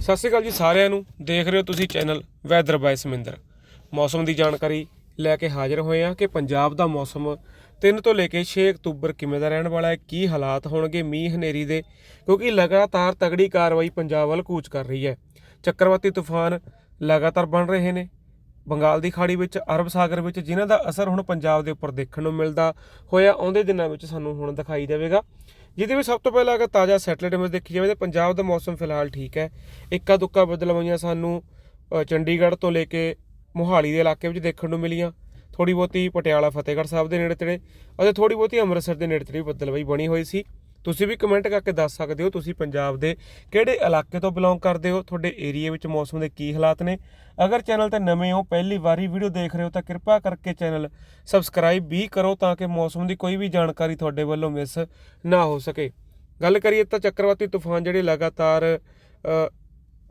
ਸਤਿ ਸ਼੍ਰੀ ਅਕਾਲ ਜੀ ਸਾਰਿਆਂ ਨੂੰ। ਦੇਖ ਰਹੇ ਹੋ ਤੁਸੀਂ ਚੈਨਲ ਵੈਦਰ ਬਾਈ ਸਮਿੰਦਰ। ਮੌਸਮ ਦੀ ਜਾਣਕਾਰੀ ਲੈ ਕੇ ਹਾਜ਼ਰ ਹੋਏ ਹਾਂ ਕਿ ਪੰਜਾਬ ਦਾ ਮੌਸਮ 3 ਤੋਂ ਲੈ ਕੇ 6 ਅਕਤੂਬਰ ਕਿਵੇਂ ਦਾ ਰਹਿਣ ਵਾਲਾ ਹੈ, ਕੀ ਹਾਲਾਤ ਹੋਣਗੇ, ਮੀਂਹ, ਹਨੇਰੀ ਦੇ, ਕਿਉਂਕਿ ਲਗਾਤਾਰ ਤਗੜੀ ਕਾਰਵਾਈ ਪੰਜਾਬ ਵੱਲ ਕੂਚ ਕਰ ਰਹੀ ਹੈ। ਚੱਕਰਵਾਤੀ ਤੂਫਾਨ ਲਗਾਤਾਰ ਬਣ ਰਹੇ ਨੇ। ਬੰਗਾਲ ਦੀ ਖਾੜੀ ਵਿੱਚ, ਅਰਬ ਸਾਗਰ ਵਿੱਚ, ਜਿਨ੍ਹਾਂ ਦਾ ਅਸਰ ਹੁਣ ਪੰਜਾਬ ਦੇ ਉੱਪਰ ਦੇਖਣ ਨੂੰ ਮਿਲਦਾ ਹੋਇਆ, ਆਉਂਦੇ ਦਿਨਾਂ ਵਿੱਚ ਸਾਨੂੰ ਹੁਣ ਦਿਖਾਈ ਦੇਵੇਗਾ। ਜਿਹਦੇ ਵਿੱਚ ਸਭ ਤੋਂ ਪਹਿਲਾਂ ਅਗਰ ਤਾਜ਼ਾ ਸੈਟਲਾਈਟ ਇਮੇਜ ਦੇਖੀ ਜਾਵੇ ਤਾਂ ਪੰਜਾਬ ਦਾ ਮੌਸਮ ਫਿਲਹਾਲ ਠੀਕ ਹੈ। ਇੱਕਾ ਦੁੱਕਾ ਬਦਲਵਾਈਆਂ ਸਾਨੂੰ ਚੰਡੀਗੜ੍ਹ ਤੋਂ ਲੈ ਕੇ ਮੋਹਾਲੀ ਦੇ ਇਲਾਕੇ ਵਿੱਚ ਦੇਖਣ ਨੂੰ ਮਿਲੀਆਂ। ਥੋੜੀ ਬਹੁਤੀ ਪਟਿਆਲਾ, ਫਤਿਹਗੜ੍ਹ ਸਾਹਿਬ ਦੇ ਨੇੜੇ ਤੇੜੇ ਅਤੇ ਥੋੜੀ ਬਹੁਤੀ ਅੰਮ੍ਰਿਤਸਰ ਦੇ ਨੇੜੇ ਤੇੜੇ ਵੀ ਬਦਲਵਾਈ ਬਣੀ ਹੋਈ ਸੀ। ਤੁਸੀਂ ਵੀ ਕਮੈਂਟ ਕਰਕੇ ਦੱਸ ਸਕਦੇ ਹੋ ਤੁਸੀਂ ਪੰਜਾਬ ਦੇ ਕਿਹੜੇ ਇਲਾਕੇ ਤੋਂ ਬਿਲੋਂਗ ਕਰਦੇ ਹੋ ਤੁਹਾਡੇ ਏਰੀਆ ਵਿੱਚ ਮੌਸਮ ਦੇ ਕੀ ਹਾਲਾਤ ਨੇ। ਅਗਰ ਚੈਨਲ ਤੇ ਨਵੇਂ ਹੋ ਪਹਿਲੀ ਵਾਰੀ ਵੀਡੀਓ ਦੇਖ ਰਹੇ ਹੋ ਤਾਂ ਕਿਰਪਾ ਕਰਕੇ ਚੈਨਲ ਸਬਸਕ੍ਰਾਈਬ ਵੀ ਕਰੋ ਤਾਂ ਕਿ ਮੌਸਮ ਦੀ ਕੋਈ ਵੀ ਜਾਣਕਾਰੀ ਤੁਹਾਡੇ ਵੱਲੋਂ ਮਿਸ ਨਾ ਹੋ ਸਕੇ। ਗੱਲ ਕਰੀਏ ਤਾਂ ਚੱਕਰਵਾਤੀ ਤੂਫਾਨ ਜਿਹੜੇ ਲਗਾਤਾਰ ਅ,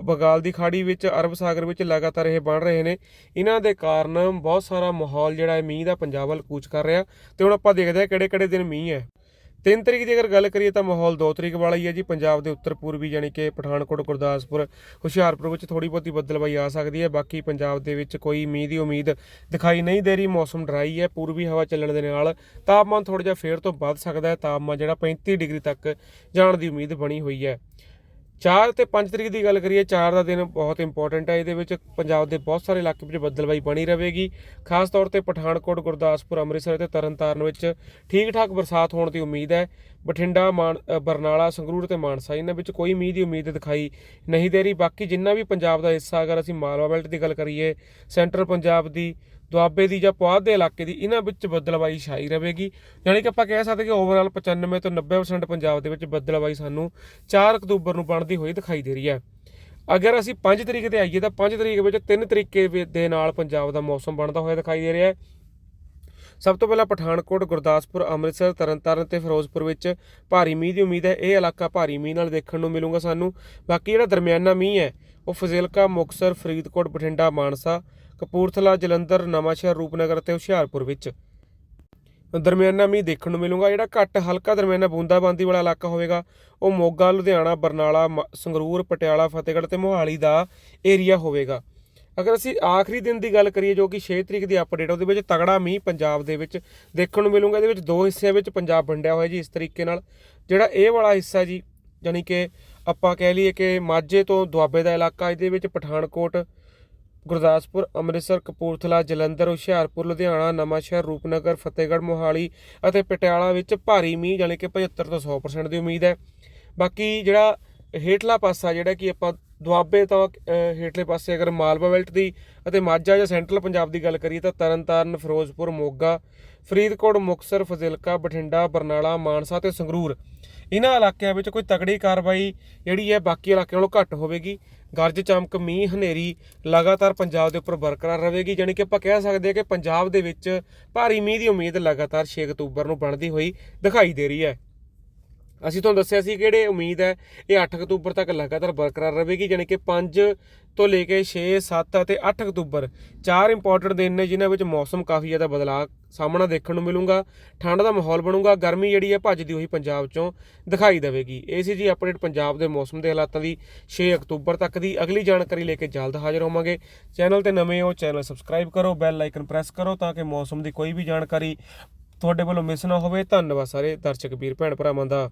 ਬੰਗਾਲ ਦੀ ਖਾੜੀ ਵਿੱਚ ਅਰਬ ਸਾਗਰ ਵਿੱਚ ਲਗਾਤਾਰ ਇਹ ਬਣ ਰਹੇ ਨੇ। ਇਹਨਾਂ ਦੇ ਕਾਰਨ ਬਹੁਤ ਸਾਰਾ ਮਾਹੌਲ ਜਿਹੜਾ ਹੈ ਮੀਂਹ ਦਾ ਪੰਜਾਬ ਵੱਲ ਕੂਚ ਕਰ ਰਿਹਾ। ਤੇ ਹੁਣ ਆਪਾਂ ਦੇਖਦੇ ਹਾਂ ਕਿਹੜੇ ਕਿਹੜੇ ਦਿਨ ਮੀਂਹ ਹੈ। 3 ਤਰੀਕ ਦੀ ਅਗਰ ਗੱਲ ਕਰੀਏ ਤਾਂ ਮਾਹੌਲ 2 ਤਰੀਕ ਵਾਲਾ ਹੀ ਹੈ ਜੀ। ਪੰਜਾਬ ਦੇ ਉੱਤਰ ਪੂਰਬੀ ਯਾਨੀ ਕਿ ਪਠਾਨਕੋਟ, ਗੁਰਦਾਸਪੁਰ, ਹੁਸ਼ਿਆਰਪੁਰ ਵਿੱਚ ਥੋੜੀ ਬਹੁਤੀ ਬੱਦਲਬਾਈ ਆ ਸਕਦੀ ਹੈ। ਬਾਕੀ ਪੰਜਾਬ ਦੇ ਵਿੱਚ ਕੋਈ ਮੀਂਹ ਦੀ ਉਮੀਦ ਦਿਖਾਈ ਨਹੀਂ ਦੇ ਰਹੀ। ਮੌਸਮ ਡਰਾਈ ਹੈ। ਪੂਰਬੀ ਹਵਾ ਚੱਲਣ ਦੇ ਨਾਲ ਤਾਪਮਾਨ ਥੋੜਾ ਜਿਹਾ ਫੇਰ ਤੋਂ ਵੱਧ ਸਕਦਾ ਹੈ। ਤਾਪਮਾਨ ਜਿਹੜਾ 35 ਡਿਗਰੀ ਤੱਕ ਜਾਣ ਦੀ ਉਮੀਦ ਬਣੀ ਹੋਈ ਹੈ। 4 ਤੇ 5 ਤਰੀਕ ਦੀ ਗੱਲ ਕਰੀਏ 4 ਦਾ ਦਿਨ ਬਹੁਤ ਇੰਪੋਰਟੈਂਟ ਹੈ। ਇਹਦੇ ਵਿੱਚ ਪੰਜਾਬ ਦੇ ਬਹੁਤ ਸਾਰੇ ਇਲਾਕੇ ਵਿੱਚ ਬੱਦਲਬਾਈ ਬਣੀ ਰਹੇਗੀ। ਖਾਸ ਤੌਰ ਤੇ ਪਠਾਨਕੋਟ, ਗੁਰਦਾਸਪੁਰ, ਅੰਮ੍ਰਿਤਸਰ ਅਤੇ ਤਰਨਤਾਰਨ ਵਿੱਚ ਠੀਕ ਠਾਕ ਬਰਸਾਤ ਹੋਣ ਦੀ ਉਮੀਦ ਹੈ। ਬਠਿੰਡਾ, ਮਾਨ ਬਰਨਾਲਾ, ਸੰਗਰੂਰ ਤੇ ਮਾਨਸਾ, ਇਹਨਾਂ ਵਿੱਚ ਕੋਈ ਮੀਂਹ ਦੀ ਉਮੀਦ ਦਿਖਾਈ ਨਹੀਂ ਦੇ ਰਹੀ। ਬਾਕੀ ਜਿੰਨਾ ਵੀ ਪੰਜਾਬ ਦਾ ਹਿੱਸਾ ਅਗਰ ਅਸੀਂ ਮਾਲਵਾ ਬੈਲਟ ਦੀ ਗੱਲ ਕਰੀਏ, ਸੈਂਟਰਲ ਪੰਜਾਬ ਦੀ ਦੁਆਬੇ ਦੀ ਜਾਂ ਪੁਆਧ ਦੇ ਇਲਾਕੇ ਦੀ ਇਹਨਾਂ ਵਿੱਚ ਬੱਦਲਬਾਈ ਛਾਈ ਰਹੇਗੀ। ਯਾਨੀ ਕਿ ਆਪਾਂ ਕਹਿ ਸਕਦੇ ਕਿ ਓਵਰਆਲ 95 ਤੋਂ 90% ਪੰਜਾਬ ਦੇ ਵਿੱਚ ਬੱਦਲਬਾਈ ਸਾਨੂੰ 4 ਅਕਤੂਬਰ ਨੂੰ ਬਣਦੀ ਹੋਈ ਦਿਖਾਈ ਦੇ ਰਹੀ ਹੈ। ਅਗਰ ਅਸੀਂ 5 ਤਰੀਕ ਤੇ ਆਈਏ ਤਾਂ 5 ਤਰੀਕ ਵਿੱਚ ਤਿੰਨ ਤਰੀਕੇ ਵੀ- ਦੇ ਨਾਲ ਪੰਜਾਬ ਦਾ ਮੌਸਮ ਬਣਦਾ ਹੋਇਆ ਦਿਖਾਈ ਦੇ ਰਿਹਾ ਹੈ। ਸਭ ਤੋਂ ਪਹਿਲਾਂ ਪਠਾਨਕੋਟ, ਗੁਰਦਾਸਪੁਰ, ਅੰਮ੍ਰਿਤਸਰ, ਤਰਨਤਾਰਨ ਤੇ ਫਿਰੋਜ਼ਪੁਰ ਵਿੱਚ ਭਾਰੀ ਮੀਂਹ ਦੀ ਉਮੀਦ ਹੈ। ਇਹ ਇਲਾਕਾ ਭਾਰੀ ਮੀਂਹ ਨਾਲ ਦੇਖਣ ਨੂੰ ਮਿਲੂਗਾ ਸਾਨੂੰ। ਬਾਕੀ ਜਿਹੜਾ ਦਰਮਿਆਨਾ ਮੀਂਹ ਹੈ, ਉਹ ਫਜ਼ਿਲਕਾ ਮੁਕਸਰ ਫਰੀਦਕੋਟ, ਬਠਿੰਡਾ, ਮਾਨਸਾ, ਕਪੂਰਥਲਾ, ਜਲੰਧਰ, ਨਵਾਂਸ਼ਹਿਰ, ਰੂਪਨਗਰ ਤੇ ਹੁਸ਼ਿਆਰਪੁਰ ਵਿੱਚ ਦਰਮਿਆਨਾ ਮੀਂਹ ਦੇਖਣ ਨੂੰ ਮਿਲੂਗਾ। ਜਿਹੜਾ ਘੱਟ ਹਲਕਾ ਦਰਮਿਆਨਾ ਬੂੰਦਾਬਾਂਦੀ ਵਾਲਾ ਇਲਾਕਾ ਹੋਵੇਗਾ, ਉਹ ਮੋਗਾ, ਲੁਧਿਆਣਾ, ਬਰਨਾਲਾ, ਮ- ਸੰਗਰੂਰ, ਪਟਿਆਲਾ, ਫਤਿਹਗੜ੍ਹ ਤੇ ਮੋਹਾਲੀ ਦਾ ਏਰੀਆ ਹੋਵੇਗਾ। ਅਗਰ ਅਸੀਂ ਆਖਰੀ ਦਿਨ ਦੀ ਗੱਲ ਕਰੀਏ ਜੋ ਕਿ 6 ਤਰੀਕ ਦੀ ਅਪਡੇਟ ਉਹਦੇ ਵਿੱਚ ਤਗੜਾ ਮੀਂਹ ਪੰਜਾਬ ਦੇ ਵਿੱਚ ਦੇਖਣ ਨੂੰ ਮਿਲੂਗਾ। ਇਹਦੇ ਵਿੱਚ ਦੋ ਹਿੱਸਿਆਂ ਵਿੱਚ ਪੰਜਾਬ ਵੰਡਿਆ ਹੋਇਆ ਜੀ ਇਸ ਤਰੀਕੇ ਨਾਲ। ਜਿਹੜਾ ਇਹ ਵਾਲਾ ਹਿੱਸਾ ਜੀ, ਯਾਨੀ ਕਿ ਆਪਾਂ ਕਹਿ ਲਈਏ ਕਿ ਮਾਝੇ ਤੋਂ ਦੁਆਬੇ ਦਾ ਇਲਾਕਾ, ਇਹਦੇ ਵਿੱਚ ਪਠਾਨਕੋਟ, ਗੁਰਦਾਸਪੁਰ, ਅੰਮ੍ਰਿਤਸਰ, ਕਪੂਰਥਲਾ, ਜਲੰਧਰ, ਹੁਸ਼ਿਆਰਪੁਰ, ਲੁਧਿਆਣਾ, ਨਵਾਂਸ਼ਹਿਰ, ਰੂਪਨਗਰ, ਫਤਿਹਗੜ੍ਹ, ਮੋਹਾਲੀ ਅਤੇ ਪਟਿਆਲਾ ਵਿੱਚ ਭਾਰੀ ਮੀਂਹ, ਯਾਨੀ ਕਿ 75 ਤੋਂ 100% ਦੀ ਉਮੀਦ ਹੈ। ਬਾਕੀ ਜਿਹੜਾ ਹੇਠਲਾ ਪਾਸਾ, ਜਿਹੜਾ ਕਿ ਆਪਾਂ ਦੁਆਬੇ ਤੋਂ ਹੇਠਲੇ ਪਾਸੇ ਅਗਰ ਮਾਲਵਾ ਬੈਲਟ ਦੀ ਅਤੇ ਮਾਝਾ ਜਾਂ ਸੈਂਟਰਲ ਪੰਜਾਬ ਦੀ ਗੱਲ ਕਰੀਏ ਤਾਂ ਤਰਨਤਾਰਨ, ਫਿਰੋਜ਼ਪੁਰ, ਮੋਗਾ, ਫਰੀਦਕੋਟ ਮੁਕਸਰ ਫਜ਼ਿਲਕਾ, ਬਠਿੰਡਾ, ਬਰਨਾਲਾ, ਮਾਨਸਾ ਤੇ ਸੰਗਰੂਰ। ਇਹਨਾਂ ਇਲਾਕਿਆਂ ਵਿੱਚ ਕੋਈ ਤਕੜੀ ਕਾਰਵਾਈ ਜਿਹੜੀ ਹੈ ਬਾਕੀ ਇਲਾਕਿਆਂ ਨਾਲੋਂ ਘੱਟ ਹੋਵੇਗੀ। ਗਰਜ, ਚਮਕ, ਮੀਂਹ, ਹਨੇਰੀ ਲਗਾਤਾਰ ਪੰਜਾਬ ਦੇ ਉੱਪਰ ਬਰਕਰਾਰ ਰਹੇਗੀ। ਯਾਨੀ ਕਿ ਆਪਾਂ ਕਹਿ ਸਕਦੇ ਹਾਂ ਕਿ ਪੰਜਾਬ ਦੇ ਵਿੱਚ ਭਾਰੀ ਮੀਂਹ ਦੀ ਉਮੀਦ ਲਗਾਤਾਰ 6 ਅਕਤੂਬਰ ਨੂੰ ਬਣਦੀ ਹੋਈ ਦਿਖਾਈ ਦੇ ਰਹੀ ਹੈ। ਅਸੀਂ ਤੁਹਾਨੂੰ ਦੱਸਿਆ ਸੀ ਕਿਹੜੇ ਉਮੀਦ ਹੈ, ਇਹ 8 ਅਕਤੂਬਰ ਤੱਕ ਲਗਾਤਾਰ ਬਰਕਰਾਰ ਰਹੇਗੀ ਯਾਨੀ ਕਿ 5 ਤੋਂ ਲੈ ਕੇ 6 7 ਅਤੇ 8 ਅਕਤੂਬਰ ਚਾਰ ਇੰਪੋਰਟੈਂਟ ਦਿਨ ਨੇ, ਜਿਨ੍ਹਾਂ ਵਿੱਚ ਮੌਸਮ ਕਾਫੀ ਜ਼ਿਆਦਾ ਬਦਲਾਅ ਸਾਹਮਣਾ ਦੇਖਣ ਨੂੰ ਮਿਲੂਗਾ, ਠੰਡ ਦਾ ਮਾਹੌਲ ਬਣੂਗਾ, ਗਰਮੀ ਜਿਹੜੀ ਹੈ ਭੱਜਦੀ ਹੋਈ ਪੰਜਾਬ ਚੋਂ ਦਿਖਾਈ ਦੇਵੇਗੀ। ਇਹ ਸੀ ਜੀ ਅਪਡੇਟ ਪੰਜਾਬ ਦੇ ਮੌਸਮ ਦੇ ਹਾਲਾਤਾਂ ਦੀ 6 ਅਕਤੂਬਰ ਤੱਕ ਦੀ। ਅਗਲੀ ਜਾਣਕਾਰੀ ਲੈ ਕੇ ਜਲਦ ਹਾਜ਼ਰ ਹੋਵਾਂਗੇ। ਚੈਨਲ ਤੇ ਨਵੇਂ ਹੋ, ਚੈਨਲ ਸਬਸਕ੍ਰਾਈਬ ਕਰੋ ਬੈਲ ਆਈਕਨ ਪ੍ਰੈਸ ਕਰੋ ਤਾਂ ਕਿ ਮੌਸਮ ਦੀ ਕੋਈ ਵੀ ਜਾਣਕਾਰੀ ਤੁਹਾਡੇ ਵੱਲੋਂ ਮਿਸ ਨਾ ਹੋਵੇ। ਧੰਨਵਾਦ ਸਾਰੇ ਦਰਸ਼ਕ, ਵੀਰ, ਭੈਣ ਭਰਾਵਾਂ ਦਾ।